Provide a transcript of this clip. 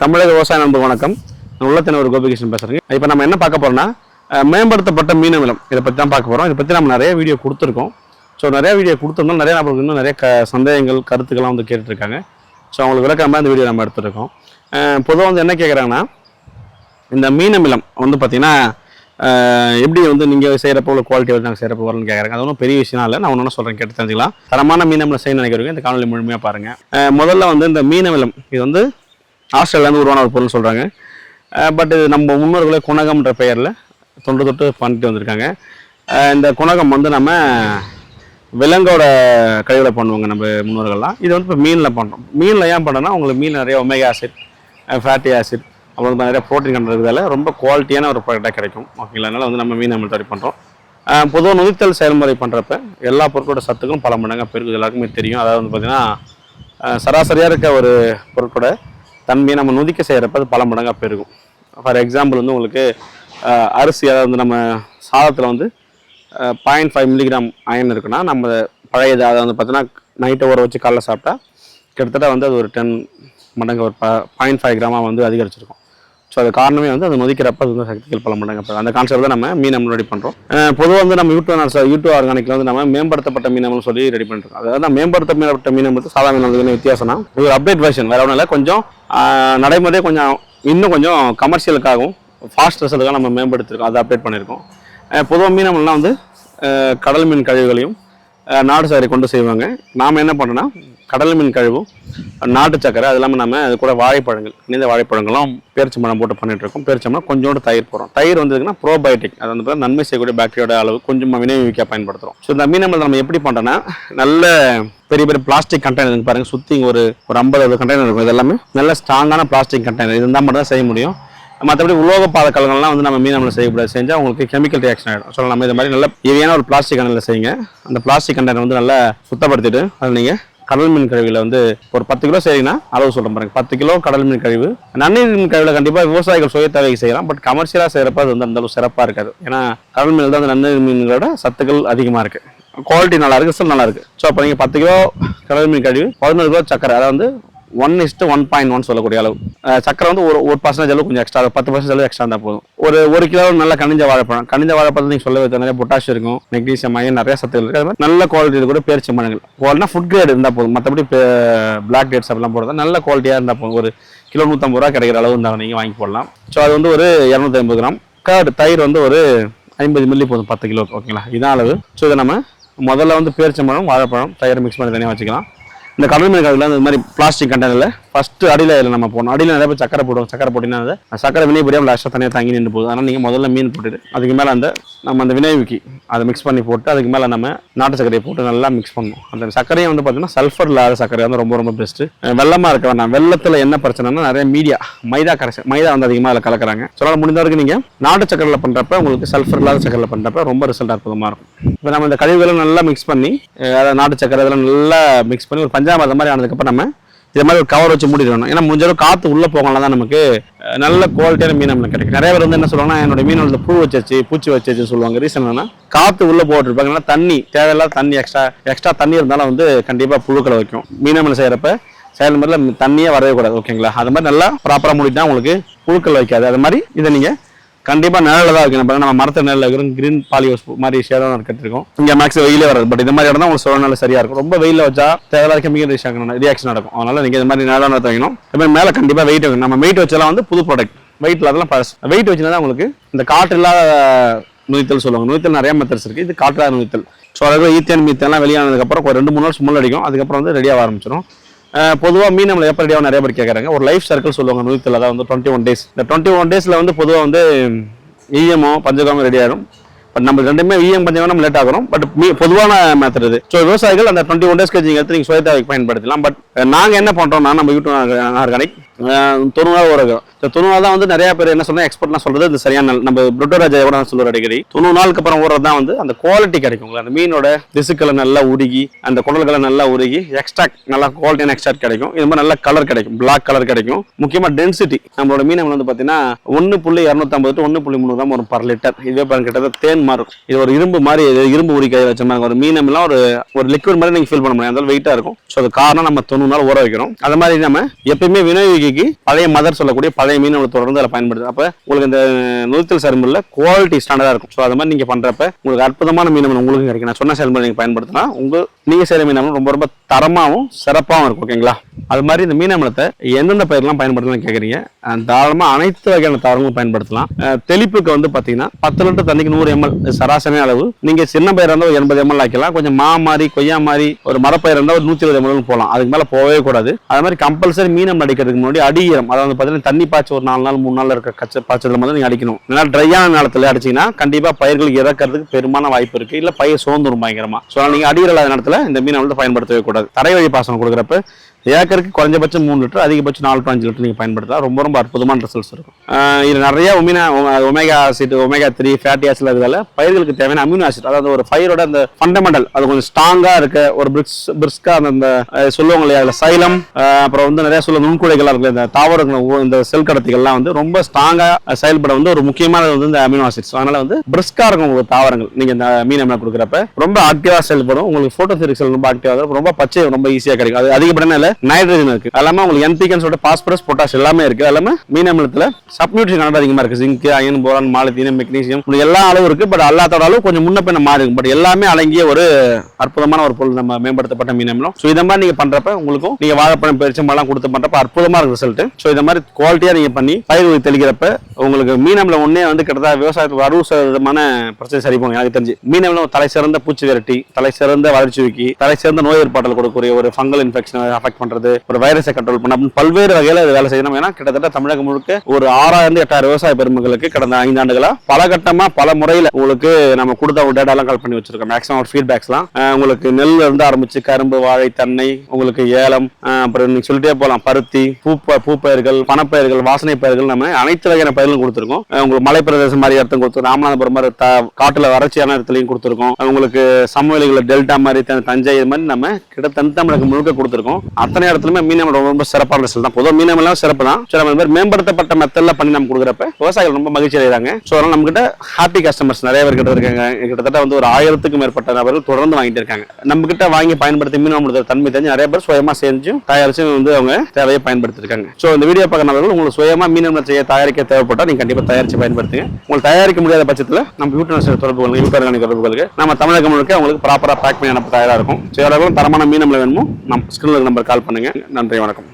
தமிழக விவசாய நண்பர் வணக்கம். நான் உள்ளத்தின ஒரு கோபிகிருஷ்ணன் பேசுகிறேங்க இப்போ நம்ம என்ன பார்க்க போகிறோம்னா மேம்படுத்தப்பட்ட மீன நிலம். இதை பற்றி தான் பார்க்க போகிறோம் இதை பற்றி நம்ம நிறைய வீடியோ கொடுத்துருக்கோம். ஸோ நிறைய வீடியோ கொடுத்துருந்தோம் நிறைய நம்மளுக்கு இன்னும் நிறைய க சந்தேகங்கள் கருத்துக்கள்லாம் வந்து கேட்டுருக்காங்க ஸோ அவங்களுக்கு விளக்காம இந்த வீடியோ நம்ம எடுத்துருக்கோம். பொதுவாக வந்து என்ன கேட்குறாங்கன்னா இந்த மீனமிலம் வந்து பார்த்திங்கன்னா எப்படி வந்து நீங்கள் செய்கிறப்போ உள்ள குவாலிட்டி வந்து நாங்கள் செய்கிறப்போ வரணும்னு கேட்குறாங்க அது ஒன்றும் பெரிய விஷயம் இல்லை. நான் ஒன்று சொல்கிறேன் கேட்டு தெரிஞ்சுக்கலாம். தரமான மீன் அமிலம் செய்ய நினைக்கிறவங்க இந்த காணொலி முழுமையாக பாருங்கள் முதல்ல வந்து இந்த மீனமிலம் இது வந்து ஆஸ்திரேலியாந்து உருவான ஒரு பொருள்னு சொல்கிறாங்க பட் இது நம்ம முன்னோர்களே குணகம்ன்ற பெயரில் தொன்று தொட்டு பண்ணிட்டு வந்திருக்காங்க. இந்த குணகம் வந்து நம்ம விலங்கோட கழிவில் பண்ணுவாங்க நம்ம முன்னோர்கள்லாம். இது வந்து இப்போ மீனில் பண்ணுறோம் மீனில் ஏன் பண்ணுறோன்னா உங்களுக்கு மீன் நிறைய ஒமேகா ஆசிட் ஃபேட்டி ஆசிட் அப்புறம் வந்து நிறைய ப்ரோட்டீன் கண்டதுனால ரொம்ப குவாலிட்டியான ஒரு ப்ராடக்டாக கிடைக்கும். ஓகேங்களா அதனால் வந்து நம்ம மீன் நம்ம தயாரி பண்ணுறோம் பொதுவாக நுதித்தல் செயல்முறை பண்ணுறப்ப எல்லா பொருட்களோட சத்துக்கும் பல மடங்காக பெருக்கு எல்லாருக்குமே தெரியும். அதாவது வந்து பார்த்திங்கன்னா சராசரியாக இருக்க ஒரு பொருட்களோட தன்மையை நம்ம நுதிக்க செய்கிறப்ப அது பல மடங்காக பெருகும். ஃபார் எக்ஸாம்பிள் வந்து உங்களுக்கு அரிசி அதாவது வந்து நம்ம சாதத்தில் வந்து பாயிண்ட் ஃபைவ் மில்லிகிராம் அயன் இருக்குன்னா நம்ம பழையது அதை வந்து பார்த்தீங்கன்னா நைட்டை ஊற வச்சு காலைல சாப்பிட்டா கிட்டத்தட்ட வந்து அது ஒரு டென் மடங்கு ஒரு பாயிண்ட் ஃபைவ் கிராமாக வந்து அதிகரிச்சிருக்கும். ஸோ அது காரணமே வந்து அது மதிக்கிறப்ப அது வந்து சக்திகள் பல மடங்கு அப்போ அந்த கான்செப்ட் தான் நம்ம மீன் ரெடி பண்ணுறோம் பொதுவாக வந்து நம்ம யூடியூப் யூடியூப் ஆர்கானிக்கில் வந்து நம்ம மேம்படுத்தப்பட்ட மீன் சொல்லி ரெடி பண்ணிருக்கோம் அதாவது மேம்படுத்த மேம்படுத்தப்பட்ட மீன் அமிலத்து சாதா மீன் அமிலத்துக்கு வித்தியாசம்னா இது ஒரு அப்டேட் வெர்ஷன் வேற ஒன்றும் இல்லை கொஞ்சம் நடைமுறை கொஞ்சம் இன்னும் கொஞ்சம் கமர்ஷியலுக்காகவும் ஃபாஸ்ட் ரிசல்ட்டுக்காக நம்ம மேம்படுத்திருக்கோம். அதை அப்டேட் பண்ணியிருக்கோம். பொதுவாக மீன் வந்து கடல் மீன் கழிவுகளையும் நாட்டு சாரி கொண்டு செய்வாங்க. நாம் என்ன பண்ணோன்னா கடல் மீன் கழிவும் நாட்டு சக்கரை அது இல்லாமல் நம்ம அது கூட வாழைப்பழங்கள் இணைந்த வாழைப்பழங்களும் பேரிச்சம்பழம் போட்டு பண்ணிகிட்டு இருக்கோம். பேரிச்சம்பழம் கொஞ்சோண்டு தயிர் போகிறோம் தயிர் வந்ததுக்குன்னா ப்ரோபயோட்டிக் அது வந்து நன்மை செய்யக்கூடிய பாக்டீரியோட அளவு கொஞ்சம் வினைவிக்க பயன்படுத்துகிறோம் ஸோ இந்த மீன் நம்ம எப்படி பண்ணுறோன்னா நல்ல பெரிய பெரிய பிளாஸ்டிக் கண்டெய்னர் பாருங்கள் சுற்றி ஒரு ஒரு ஐம்பது கண்டெய்னர் இருக்கும். இது எல்லாமே நல்ல ஸ்ட்ராங்கான பிளாஸ்டிக் கண்டெய்னர் இருந்தால் மட்டும் தான் செய்ய முடியும். மற்றபடி உலோக பாதக்கலங்கள்லாம் வந்து நம்ம மீன் நம்மளை செய்யக்கூடாது. செஞ்சால் உங்களுக்கு கெமிக்கல் ரியாக்ஷன் ஆகிடும் ஸோ நம்ம இது மாதிரி நல்ல ஹெவியான ஒரு பிளாஸ்டிக் கண்டனில் செய்யுங்க. அந்த பிளாஸ்டிக் கண்டனை வந்து நல்லா சுத்தப்படுத்திட்டு அதில் நீங்கள் கடல் மீன் கழிவுல வந்து ஒரு பத்து கிலோ செய்யறீங்கன்னா அளவு சொல்கிறேன் பாருங்க. பத்து கிலோ கடல் மீன் கழிவு. நன்னீர் மீன் கழிவுல கண்டிப்பாக விவசாயிகள் சுய தேவைக்கு செய்யலாம். பட் கமர்ஷியலாக செய்கிறப்ப அது வந்து அந்தளவு சிறப்பாக இருக்காது. ஏன்னா கடல் மீன் தான் அந்த நன்னீர் மீன்களோட சத்துக்கள் அதிகமாக இருக்குது குவாலிட்டி நல்லா இருக்கு ரிசல்ட் நல்லா இருக்கு. ஸோ அப்போ நீங்கள் பத்து கிலோ கடல் மீன் கழிவு பதினோரு கிலோ சக்கரை அதாவது வந்து one is to one point one சொல்லக்கூடிய அளவு. சக்கரை வந்து ஒரு ஒரு பர்சன்டேஜ் அளவு கொஞ்சம் எக்ஸ்ட்ரா பத்து பர்சன்டேஜ் அளவு எக்ஸ்ட்ரா இருந்தால் போதும். ஒரு ஒரு கிலோ நல்ல கனிஞ்ச வாழைப்பழம். கனிஞ்ச வாழைப்பழம் நீங்கள் சொல்லவே வைத்த நிறைய பொட்டாஷ் இருக்கும் மெக்னீசியம் அயன் நிறைய சத்துக்கள் இருக்குது அது மாதிரி நல்ல குவாலிட்டி கூட பேரிச்ச மரங்கள் குவாலிட்டினா ஃபுட் கிரேட் இருந்தால் போதும். மற்றபடி பிளாக் டேட்ஸ் அப்படிலாம் போடுறது நல்ல குவாலிட்டியாக இருந்தால் போதும். ஒரு கிலோ நூற்றம்பது ரூபா கிடைக்கிற அளவு இருந்தால் நீங்கள் வாங்கி போடலாம். ஸோ அது வந்து ஒரு இரநூத்தி ஐம்பது கிராம். கர்டு தயிர் வந்து ஒரு ஐம்பது மில்லி போதும் பத்து கிலோ. ஓகேங்களா இதான் அளவு. ஸோ இதை நம்ம முதல்ல வந்து பேரிச்சம்பழம் வாழைப்பழம் தயிர் மிக்ஸ் பண்ணி தனியாக வச்சுக்கலாம். இந்த கடல் மீன் கடலில் இந்த மாதிரி பிளாஸ்டிக் கண்டெய்னரில் ஃபஸ்ட்டு அடியில் இதில் நம்ம போனோம் அடியில் நிறைய பேர் சக்கரை போடுவோம் சக்கரை போட்டிங்கன்னா அது சக்கரை வினை புரியாமல் லாஸ்ட்டாக தனியாக தங்கி நின்று போகுது. அதனால் நீங்கள் முதல்ல மீன் போட்டுட்டு அதுக்கு மேலே அந்த நம்ம அந்த வினைவிக்கி அதை மிக்ஸ் பண்ணி போட்டு அதுக்கு மேலே நம்ம நாட்டு சர்க்கரையை போட்டு நல்லா மிக்ஸ் பண்ணணும். அந்த சர்க்கரையும் வந்து பார்த்தீங்கன்னா சல்ஃபர் இல்லாத சர்க்கரை வந்து ரொம்ப ரொம்ப பெஸ்ட்டு வெள்ளமாக இருக்க வேண்டாம். வெள்ளத்தில் என்ன பிரச்சனைனா நிறைய மீடியா மைதா கரைச்சி மைதா வந்து அதிகமாக அதில் கலக்குறாங்க. ஸோ அதனால் முடிந்த வரைக்கும் நீங்கள் நாட்டு சக்கரையில் பண்ணுறப்ப உங்களுக்கு சல்ஃபர் இல்லாத சக்கரையில் பண்ணுறப்ப ரொம்ப ரிசல்ட் அற்புதமாக இருக்கும். இப்போ நம்ம இந்த கழிவுகளை நல்லா மிக்ஸ் பண்ணி அதாவது நாட்டு சக்கரை இதெல்லாம் நல்லா மிக்ஸ் பண்ணி ஒரு பஞ்சாமிரதம் மாதிரி ஆனதுக்கப்புறம் நம்ம இது மாதிரி ஒரு கவர் வச்சு மூடிடணும் ஏன்னா முடிஞ்ச அளவுக்கு காற்று உள்ளே போகலாம் தான் நமக்கு. நல்ல குவாலிட்டியான மீன் நம்மளுக்கு கிடைக்கும். நிறைய பேர் வந்து என்ன சொல்லுவாங்கன்னா என்னோட மீன் வந்து புழு வச்சிருச்சு பூச்சி வச்சிருச்சு சொல்லுவாங்க. ரீசன் என்னன்னா காற்று உள்ளே போட்டுருப்பாங்க. ஏன்னா தண்ணி தேவையில்லாத தண்ணி எக்ஸ்ட்ரா எக்ஸ்ட்ரா தண்ணி இருந்தாலும் வந்து கண்டிப்பாக புழுக்களை வைக்கும். மீனமலை செய்கிறப்ப செயல்முறையில் தண்ணியே வரவே கூடாது. ஓகேங்களா அது மாதிரி நல்லா ப்ராப்பராக மூடிட்டா உங்களுக்கு புழுக்கள் வைக்காது. அது மாதிரி இதை நீங்கள் கண்டிப்பாக நிழலில் தான் இருக்கு பாருங்க நம்ம மரத்தை நிழலில் இருக்கிறோம் கிரீன் பாலியோஸ் மாதிரி ஷேடாக கட்டிருக்கோம். இங்கே மேக்ஸ் வெயிலே வராது. பட் இந்த மாதிரி இடம் தான் உங்களுக்கு சூழ்நிலை சரியா இருக்கும். ரொம்ப வெயிலில் வச்சா தேவையில்லாத கெமிக்கல் ரியாக்ஷன் ரியாக்ஷன் நடக்கும். அதனால நீங்கள் இந்த மாதிரி நிழலான வைக்கணும் இது மாதிரி மேலே கண்டிப்பாக வெயிட் வைக்கணும். நம்ம வெயிட் வச்செல்லாம் வந்து புது ப்ராடக்ட் வெயிட் அதெல்லாம் பழசு. வெயிட் வச்சுனா தான் உங்களுக்கு இந்த காற்று இல்லாத நுழைத்தல் சொல்லுவாங்க. நுழைத்தல் நிறைய மெத்தட்ஸ் இருக்குது இது காற்றாத நுழைத்தல் ஸோ அதாவது ஈத்தேன் மீத்தெல்லாம் வெளியானதுக்கப்புறம் ஒரு ரெண்டு மூணு நாள் ஸ்மெல் அடிக்கும். அதுக்கப்புறம் வந்து ரெடியாக ஆரம்பிச்சிடும் பொதுவாக மீன் நம்மளை எப்படியாக ரெடியாக நிறைய பேர் கேட்குறாங்க ஒரு லைஃப் சர்க்கிள் சொல்லுவாங்க நூற்றில் அதாவது வந்து டுவெண்ட்டி ஒன் டேஸ் இந்த டுவெண்ட்டி ஒன் டேஸில் வந்து பொதுவாக வந்து இஎம்ஓ பஞ்சகாமோ ரெடி ஆகிடும் பட் நம்ம ரெண்டுமே இஎம் பஞ்சகம் நம்ம லேட் ஆகிறோம் பட் மீ பொதுவான மெத்தட் இது. ஸோ விவசாயிகள் அந்த டுவெண்ட்டி ஒன் டேஸ் நீங்கள் எடுத்து நீங்கள் சுயத்தாவை பயன்படுத்தலாம். பட் நாங்கள் என்ன பண்ணுறோம்னா நம்ம யூடியூப் ஆர்கானிக் தொண்ணூறு நாள் ஊற இந்த தொண்ணூறு நாள் தான் வந்து நிறைய பேர் என்ன சொல்றாங்க எக்ஸ்பர்ட்லாம் சொல்றது இது சரியான நம்ம புரோட்டோராஜா கூட சொல்லுவார் அடிக்கடி. தொண்ணூறு நாளுக்கு அப்புறம் ஊறது தான் வந்து அந்த குவாலிட்டி கிடைக்கும். உங்களுக்கு அந்த மீனோட திசுக்களை நல்லா உருகி அந்த குடல்களை நல்லா உருகி எக்ஸ்ட்ராக்ட் நல்லா குவாலிட்டியான எக்ஸ்ட்ராக்ட் கிடைக்கும். இது மாதிரி நல்ல கலர் கிடைக்கும். பிளாக் கலர் கிடைக்கும். முக்கியமா டென்சிட்டி நம்மளோட மீன் வந்து பார்த்தீங்கன்னா ஒன்று புள்ளி இரநூத்தம்பது டு ஒன்று புள்ளி மூணு தான் வரும் பர் லிட்டர் இதுவே பாருங்க கிட்டத்தட்ட தேன் மாதிரி இருக்கும் இது ஒரு இரும்பு மாதிரி இரும்பு உரி கை வச்ச மாதிரி ஒரு மீனம்லாம் ஒரு ஒரு லிக்விட் மாதிரி நீங்கள் ஃபீல் பண்ண முடியும் அந்த வெயிட்டாக இருக்கும். ஸோ அது காரணம் நம்ம தொண்ணூறு நாள் ஊற வைக்கிறோம். அது மாதிரி நம்ம எப்பயுமே விநியோகிக்க மூலிகைக்கு பழைய மதர் சொல்லக்கூடிய பழைய மீன் உங்களுக்கு தொடர்ந்து அதில் பயன்படுது. அப்போ உங்களுக்கு இந்த நுழுத்தல் சரும்புல குவாலிட்டி ஸ்டாண்டர்டாக இருக்கும். ஸோ அது மாதிரி நீங்கள் பண்ணுறப்ப உங்களுக்கு அற்புதமான மீன் உங்களுக்கு கிடைக்கும். நான் சொன்ன செயல்முறை நீங்கள் பயன்படுத்தினா உங்கள் நீங்கள் செய்கிற மீன் ரொம்ப ரொம்ப தரமாகவும் சிறப்பாகவும் இருக்கும் ஓகேங்களா அது மாதிரி இந்த மீன் எந்தெந்த பயிரெல்லாம் பயன்படுத்தலாம் கேட்குறீங்க தாராளமாக அனைத்து வகையான தாவரங்களும் பயன்படுத்தலாம். தெளிப்புக்கு வந்து பார்த்தீங்கன்னா பத்து லிட்டர் தண்ணிக்கு நூறு எம்எல் சராசரி அளவு. நீங்கள் சின்ன பயிர் இருந்தால் ஒரு எண்பது எம்எல் ஆக்கலாம் கொஞ்சம் மா மாதிரி கொய்யா மாதிரி ஒரு மரப்பயிர் இருந்தால் ஒரு நூற்றி இருபது எம்எல் போகலாம் அதுக்கு மேலே போகவே கூடாது. அது மாதிரி கம்பல்சரி மீனம் அடிக்கிறதுக்கு முன்னாடி அடி ஈரம். அதாவது பார்த்தீங்கன்னா தண்ணி பாய்ச்சி ஒரு நாலு நாள் மூணு நாள் இருக்க கச்ச பாய்ச்சல் மட்டும் நீங்கள் அடிக்கணும். ஏன்னா ட்ரையான நேரத்தில் அடிச்சீங்கன்னா கண்டிப்பாக பயிர்கள் இறக்கிறதுக்கு பெருமான வாய்ப்பு இருக்குது இல்லை பயிர் சோர்ந்துரும் பயங்கரமாக ஸோ நீங்கள் அடி இல்லாத நேரத்தில் இந்த மீனை வந்து பயன்படுத்தவே கூடாது. தரைவழி பாசனம் கொடுக்குறப்ப ஏக்கருக்கு குறைஞ்சபட்சம் மூணு லிட்டர் அதிகபட்சம் நாலு அஞ்சு லிட்டர் நீங்கள் பயன்படுத்தலாம். ரொம்ப ரொம்ப அற்புதமான ரிசல்ட்ஸ் இருக்கும். இது நிறைய ஒமினா omega acid omega three fatty acid இருக்கிறதால பயிர்களுக்கு தேவையான அமினோ ஆசிட் அதாவது ஒரு பயிரோட அந்த ஃபண்டமெண்டல் அது கொஞ்சம் ஸ்ட்ராங்காக இருக்க ஒரு பிரிக்ஸ் பிரிஸ்கா அந்த அந்த சொல்லுவாங்க இல்லையா அதில் சைலம் அப்புறம் வந்து நிறைய சொல்ல நுண்குடைகளாக இருக்கு இந்த தாவரங்கள் இந்த செல் கடத்திகள்லாம் வந்து ரொம்ப ஸ்ட்ராங்காக செயல்பட வந்து ஒரு முக்கியமானது வந்து இந்த அமினோ ஆசிட்ஸ் அதனால வந்து பிரிஸ்கா இருக்கும் உங்களுக்கு தாவரங்கள் நீங்கள் இந்த மீன் அமினா கொடுக்குறப்ப. ரொம்ப ஆக்டிவாக செயல்படும். உங்களுக்கு ஃபோட்டோ செல் ரொம்ப ஆக்டிவாக இருக்கும். ரொம்ப பச்சை ரொம்ப ஈஸியாக கிடைக்கும். அது அதிகப்படியான நைட்ரஜன் இருக்கு. அது உங்களுக்கு என்பிகன் சொல்லிட்டு பாஸ்பரஸ் பொட்டாஷ் எல்லாமே இருக்கு. அது மீன் அமிலத்துல சப்நியூட்ரிஷன் கண்டா அதிகமா இருக்கு. Zinc iron boron molybdenum magnesium எல்லா அளவு இருக்கு. பட் அல்லாத்தோட அளவு கொஞ்சம் முன்ன பின்ன மாறி இருக்கும் பட் எல்லாமே அடங்கிய ஒரு அற்புதமான ஒரு பொருள் நம்ம மேம்படுத்தப்பட்ட மீன் அமிலம். ஸோ இதை மாதிரி நீங்க பண்றப்ப உங்களுக்கும் நீங்க வாழைப்பழம் பெருச்சம்பழம் கொடுத்து பண்றப்ப அற்புதமா இருக்கு ரிசல்ட் ஸோ இந்த மாதிரி குவாலிட்டியா நீங்க பண்ணி பயிர் தெளிக்கிறப்ப உங்களுக்கு மீன் அமிலம் ஒன்னே வந்து கிட்டத்தட்ட விவசாயத்துக்கு அறுபது சதவீதமான பிரச்சனை சரி பண்ணும். எனக்கு தெரிஞ்சு மீன் அமிலம் தலை சிறந்த பூச்சி விரட்டி தலை சிறந்த வளர்ச்சி தலை சிறந்த நோய் ஏற்பாட்டில் கொடுக்கக்கூடிய ஒரு ஃபங்கல் இன்ஃபெக்ஷன் அஃபெக்ட் பண்றது ஒரு வைரஸை கண்ட்ரோல் பண்ண அப்படின்னு பல்வேறு வகையில இது வேலை செய்யணும். ஏன்னா கிட்டத்தட்ட தமிழகம் முழுக்க ஒரு ஆறாயிரம் எட்டாயிரம் விவசாய பெருமக்களுக்கு கடந்த ஐந்து பல கட்டமா பல முறையில உங்களுக்கு நம்ம கொடுத்த ஒரு டேட்டாலாம் கலெக்ட் கால் பண்ணி வச்சிருக்கோம். மேக்ஸிமம் ஒரு ஃபீட்பேக்ஸ்லாம் உங்களுக்கு நெல் இருந்து ஆரம்பிச்சு கரும்பு வாழை தென்னை உங்களுக்கு ஏலம் அப்புறம் நீங்க சொல்லிட்டே போலாம். பருத்தி பூப்ப பூப்பயிர்கள் பணப்பயிர்கள் வாசனை பயிர்கள் நம்ம அனைத்து வகையான பயிர்களும் கொடுத்துருக்கோம். உங்களுக்கு மலை பிரதேசம் மாதிரி இடத்தும் கொடுத்துருக்கோம் ராமநாதபுரம் மாதிரி த- காட்டுல வறட்சியான இடத்துலையும் கொடுத்துருக்கோம். உங்களுக்கு சமவெளிகள் டெல்டா மாதிரி தஞ்சை இது மாதிரி நம்ம கிட்ட தன் தமிழகம் முழுக்க கொடுத்துருக்கோம். அத்தனை இடத்துலயுமே மீனவ ரொம்ப சிறப்பான ரிசல்ட் தான். பொதுவாக மீனவெல்லாம் சிறப்பு தான். சில பேர் மேம்படுத்தப்பட்ட மெத்தட்ல பண்ணி நம்ம கொடுக்குறப்ப விவசாயிகள் ரொம்ப மகிழ்ச்சி அடைகிறாங்க. ஸோ அதனால நம்ம கிட்ட ஹாப்பி கஸ்டமர்ஸ் நிறைய பேர் கிட்ட இருக்காங்க. கிட்டத்தட்ட வந்து ஒரு ஆயிரத்துக்கும் மேற்பட்ட நபர்கள் தொடர்ந்து வாங்கிட்டு இருக்காங்க. நம்ம கிட்ட வாங்கி பயன்படுத்தி மீனவ தன்மை தெரிஞ்சு நிறைய பேர் சுயமா செஞ்சு தயாரிச்சு வந்து அவங்க தேவையை பயன்படுத்திருக்காங்க. ஸோ இந்த வீடியோ பார்க்க நபர்கள் உங்களுக்கு சுயமா மீனவ செய்ய தயாரிக்க தேவைப்பட்டால் நீங்க கண்டிப்பா தயாரிச்சு பயன்படுத்துங்க. உங்களுக்கு தயாரிக்க முடியாத பட்சத்தில் நம்ம யூடியூப் தொடர்பு கொள்ளுங்க தொடர்புகளுக்கு நம்ம தமிழகம் முழுக்க உங்களுக்கு ப்ராப்பராக பேக் பண்ணி அனுப்ப தயாராக இருக்கும். ஸோ தரமான மீன் வேணுமோ நம்ம ஸ்கிரீனில் நம்பர் கால் பண்ணுங்க. நன்றி வணக்கம்.